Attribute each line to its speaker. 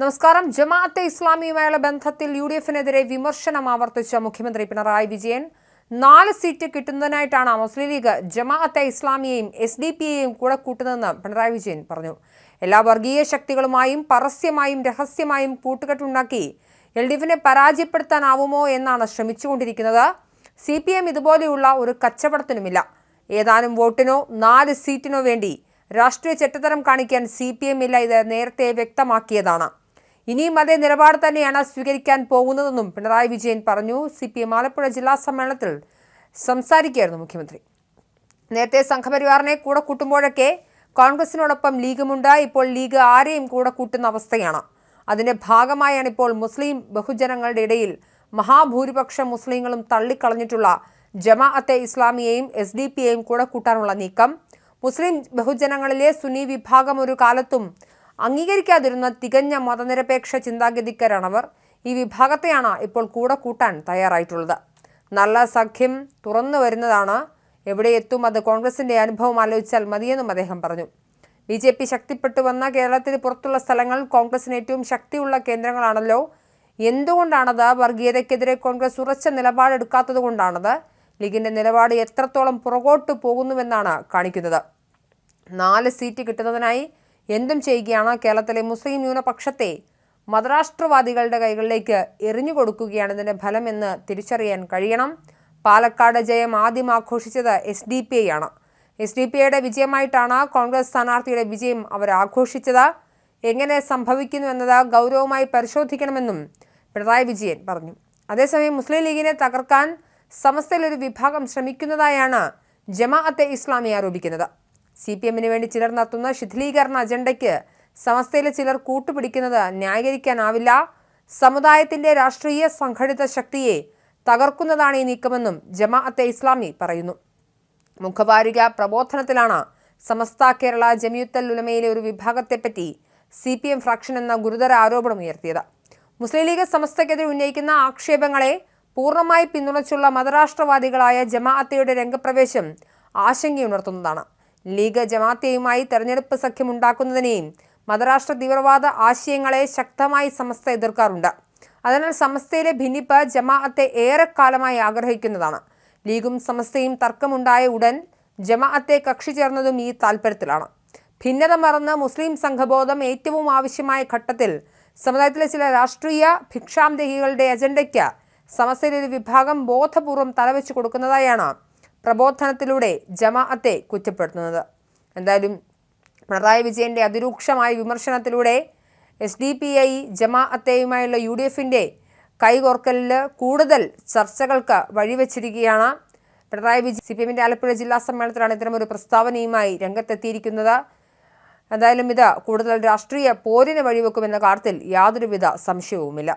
Speaker 1: നമസ്കാരം. ജമാഅത്തെ ഇസ്ലാമിയുമായുള്ള ബന്ധത്തിൽ U D എഫിനെതിരെ വിമർശനം ആവർത്തിച്ച മുഖ്യമന്ത്രി പിണറായി വിജയൻ. നാല് സീറ്റ് കിട്ടുന്നതിനായിട്ടാണ് മുസ്ലിം ലീഗ് ജമാഅത്തെ ഇസ്ലാമിയെയും എസ് ഡി പി എയും കൂടെ കൂട്ടുന്നതെന്ന് പിണറായി വിജയൻ പറഞ്ഞു. എല്ലാ വർഗീയ ശക്തികളുമായും പരസ്യമായും രഹസ്യമായും കൂട്ടുകെട്ടുണ്ടാക്കി എൽ ഡി എഫിനെ പരാജയപ്പെടുത്താനാവുമോ എന്നാണ് ശ്രമിച്ചുകൊണ്ടിരിക്കുന്നത്. സി പി എം ഇതുപോലെയുള്ള ഒരു കച്ചവടത്തിനുമില്ല. ഏതാനും വോട്ടിനോ നാല് സീറ്റിനോ വേണ്ടി രാഷ്ട്രീയ ചെറ്റത്തരം കാണിക്കാൻ സി പി എം ഇല്ല ഇത് നേരത്തെ വ്യക്തമാക്കിയതാണ്. ഇനിയും അതേ നിലപാട് തന്നെയാണ് സ്വീകരിക്കാൻ പോകുന്നതെന്നും പിണറായി വിജയൻ പറഞ്ഞു. സി പി എം ആലപ്പുഴ ജില്ലാ സമ്മേളനത്തിൽ സംസാരിക്കുകയായിരുന്നു മുഖ്യമന്ത്രി. നേരത്തെ സംഘപരിവാറിനെ കൂടെ കൂട്ടുമ്പോഴൊക്കെ കോൺഗ്രസിനോടൊപ്പം ലീഗുമുണ്ട് ഇപ്പോൾ ലീഗ് ആരെയും കൂടെ കൂട്ടുന്ന അവസ്ഥയാണ്. അതിന്റെ ഭാഗമായാണ് ഇപ്പോൾ മുസ്ലിം ബഹുജനങ്ങളുടെ ഇടയിൽ മഹാഭൂരിപക്ഷം മുസ്ലിങ്ങളും തള്ളിക്കളഞ്ഞിട്ടുള്ള ജമാഅത്തെ ഇസ്ലാമിയെയും എസ് ഡി പിയെയും കൂടെ കൂട്ടാനുള്ള നീക്കം. മുസ്ലിം ബഹുജനങ്ങളിലെ സുന്നി വിഭാഗം ഒരു കാലത്തും അംഗീകരിക്കാതിരുന്ന തികഞ്ഞ മതനിരപേക്ഷ ചിന്താഗതിക്കാരാണവർ ഈ വിഭാഗത്തെയാണ് ഇപ്പോൾ കൂടെ കൂട്ടാൻ തയ്യാറായിട്ടുള്ളത്. നല്ല സഖ്യം തുറന്നു വരുന്നതാണ് എവിടെ എത്തും അത് കോൺഗ്രസിന്റെ അനുഭവം ആലോചിച്ചാൽ മതിയെന്നും അദ്ദേഹം പറഞ്ഞു. ബി ജെ പി ശക്തിപ്പെട്ടു വന്ന കേരളത്തിന് പുറത്തുള്ള സ്ഥലങ്ങൾ കോൺഗ്രസിന് ഏറ്റവും ശക്തിയുള്ള കേന്ദ്രങ്ങളാണല്ലോ. എന്തുകൊണ്ടാണത് വർഗീയതയ്ക്കെതിരെ കോൺഗ്രസ് ഉറച്ച നിലപാടെടുക്കാത്തത് കൊണ്ടാണത്? ലീഗിന്റെ നിലപാട് എത്രത്തോളം പുറകോട്ട് പോകുന്നുവെന്നാണ് കാണിക്കുന്നത്. നാല് സീറ്റ് കിട്ടുന്നതിനായി എന്തും ചെയ്യുകയാണ് കേരളത്തിലെ മുസ്ലിം ന്യൂനപക്ഷത്തെ. മതരാഷ്ട്രവാദികളുടെ കൈകളിലേക്ക് എറിഞ്ഞു കൊടുക്കുകയാണ് ഫലമെന്ന് തിരിച്ചറിയാൻ കഴിയണം. പാലക്കാട് ജയം ആദ്യം ആഘോഷിച്ചത് എസ് ഡി പി ആണ് എസ് ഡി പി ഐയുടെ വിജയമായിട്ടാണ് കോൺഗ്രസ് സ്ഥാനാർത്ഥിയുടെ വിജയം അവർ ആഘോഷിച്ചത്. എങ്ങനെ സംഭവിക്കുന്നു എന്നത് ഗൗരവമായി പരിശോധിക്കണമെന്നും പിണറായി വിജയൻ പറഞ്ഞു. അതേസമയം മുസ്ലിം ലീഗിനെ തകർക്കാൻ സമസ്തയിലൊരു വിഭാഗം ശ്രമിക്കുന്നതായാണ് ജമാഅത്തെ ഇസ്ലാമി ആരോപിക്കുന്നത്. സി പി എമ്മിന് വേണ്ടി ചിലർ നടത്തുന്ന ശിഥിലീകരണ അജണ്ടയ്ക്ക് സമസ്തയിലെ ചിലർ കൂട്ടുപിടിക്കുന്നത് ന്യായീകരിക്കാനാവില്ല. സമുദായത്തിന്റെ രാഷ്ട്രീയ സംഘടിത ശക്തിയെ തകർക്കുന്നതാണ് ഈ നീക്കമെന്നും ജമാഅത്തെ ഇസ്ലാമി പറയുന്നു. മുഖവാരിക പ്രബോധനത്തിലാണ് സമസ്ത കേരള ജമിയുത്തൽ ഉലമയിലെ ഒരു വിഭാഗത്തെപ്പറ്റി സി പി എം ഫ്രാക്ഷൻ എന്ന ഗുരുതര ആരോപണം ഉയർത്തിയത്. മുസ്ലിം ലീഗ് സമസ്തക്കെതിരെ ഉന്നയിക്കുന്ന ആക്ഷേപങ്ങളെ പൂർണമായി പിന്തുണച്ചുള്ള മതരാഷ്ട്രവാദികളായ ജമാഅത്തയുടെ രംഗപ്രവേശം ആശങ്കയുണർത്തുന്നതാണ്. ലീഗ് ജമാത്തെയുമായി തെരഞ്ഞെടുപ്പ് സഖ്യമുണ്ടാക്കുന്നതിനെയും മതരാഷ്ട്ര തീവ്രവാദ ആശയങ്ങളെ ശക്തമായി സമസ്ത എതിർക്കാറുണ്ട്. അതിനാൽ സമസ്തയിലെ ഭിന്നിപ്പ് ജമാഅത്തെ ഏറെക്കാലമായി ആഗ്രഹിക്കുന്നതാണ്. ലീഗും സമസ്തയും തർക്കമുണ്ടായ ഉടൻ ജമാഅത്തെ കക്ഷി ചേർന്നതും ഈ താൽപ്പര്യത്തിലാണ് ഭിന്നത മറന്ന് മുസ്ലിം സംഘബോധം ഏറ്റവും ആവശ്യമായ ഘട്ടത്തിൽ സമുദായത്തിലെ ചില രാഷ്ട്രീയ ഭിക്ഷാന്തഹികളുടെ അജണ്ടയ്ക്ക് സമസ്തയിലെ ഒരു വിഭാഗം ബോധപൂർവം തലവെച്ചു കൊടുക്കുന്നതായാണ് പ്രബോധനത്തിലൂടെ ജമാഅത്തെ കുറ്റപ്പെടുത്തുന്നത്. എന്തായാലും പിണറായി വിജയന്റെ അതിരൂക്ഷമായ വിമർശനത്തിലൂടെ എസ് ഡി പി ഐ ജമാഅത്തെയുമായുള്ള യു ഡി എഫിന്റെ കൈകോർക്കലിൽ കൂടുതൽ ചർച്ചകൾക്ക് വഴിവെച്ചിരിക്കുകയാണ്. പിണറായി വിജയൻ സി പി എമ്മിന്റെ ആലപ്പുഴ ജില്ലാ സമ്മേളനത്തിലാണ് ഇത്തരമൊരു പ്രസ്താവനയുമായി രംഗത്തെത്തിയിരിക്കുന്നത്. എന്തായാലും ഇത് കൂടുതൽ രാഷ്ട്രീയ പോരിന് വഴിവെക്കുമെന്ന കാര്യത്തിൽ യാതൊരുവിധ സംശയവുമില്ല.